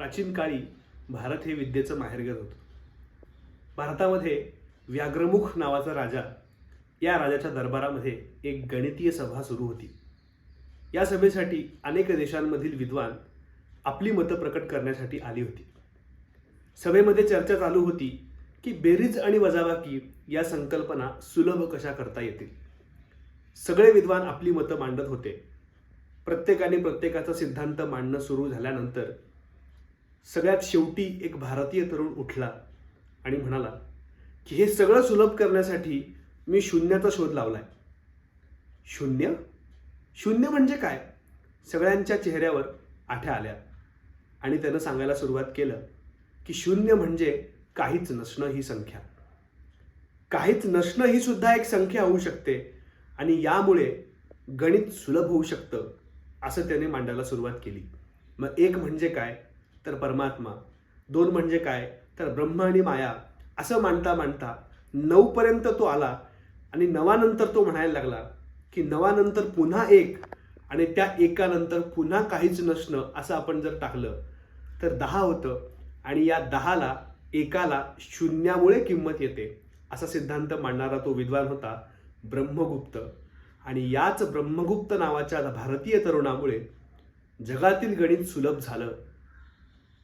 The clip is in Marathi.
प्राचीन काळी भारत हे विद्येचं माहेरघर होतं. भारतामध्ये व्याघ्रमुख नावाचा राजा या राजाच्या दरबारामध्ये एक गणितीय सभा सुरू होती. या सभेसाठी अनेक देशांमधील विद्वान आपली मतं प्रकट करण्यासाठी आली होती. सभेमध्ये चर्चा चालू होती की बेरीज आणि वजाबाकी या संकल्पना सुलभ कशा करता येतील? सगळे विद्वान आपली मतं मांडत होते. प्रत्येकाने प्रत्येकाचा सिद्धांत मांडणं सुरू झाल्यानंतर सगळ्यात शेवटी एक भारतीय तरुण उठला आणि म्हणाला की हे सगळं सुलभ करण्यासाठी मी शून्याचा शोध लावलाय. शून्य? शून्य म्हणजे काय? सगळ्यांच्या चेहऱ्यावर आठ्या आल्या आणि त्यानं सांगायला सुरुवात केलं की शून्य म्हणजे काहीच नसणं ही संख्या. काहीच नसणं ही सुद्धा एक संख्या होऊ शकते आणि यामुळे गणित सुलभ होऊ शकतं असं त्याने मांडायला सुरुवात केली. मग एक म्हणजे काय? तर परमात्मा. दोन म्हणजे काय? तर ब्रह्म आणि माया असं मांडता मांडता नऊपर्यंत तो आला आणि नवानंतर तो म्हणायला लागला की नवानंतर पुन्हा एक आणि त्या एकानंतर पुन्हा काहीच नसणं असं आपण जर टाकलं तर दहा होतं आणि या दहाला एकाला शून्यामुळे किंमत येते असा सिद्धांत मांडणारा तो विद्वान होता ब्रह्मगुप्त. आणि याच ब्रह्मगुप्त नावाच्या भारतीय तरुणामुळे जगातील गणित सुलभ झालं.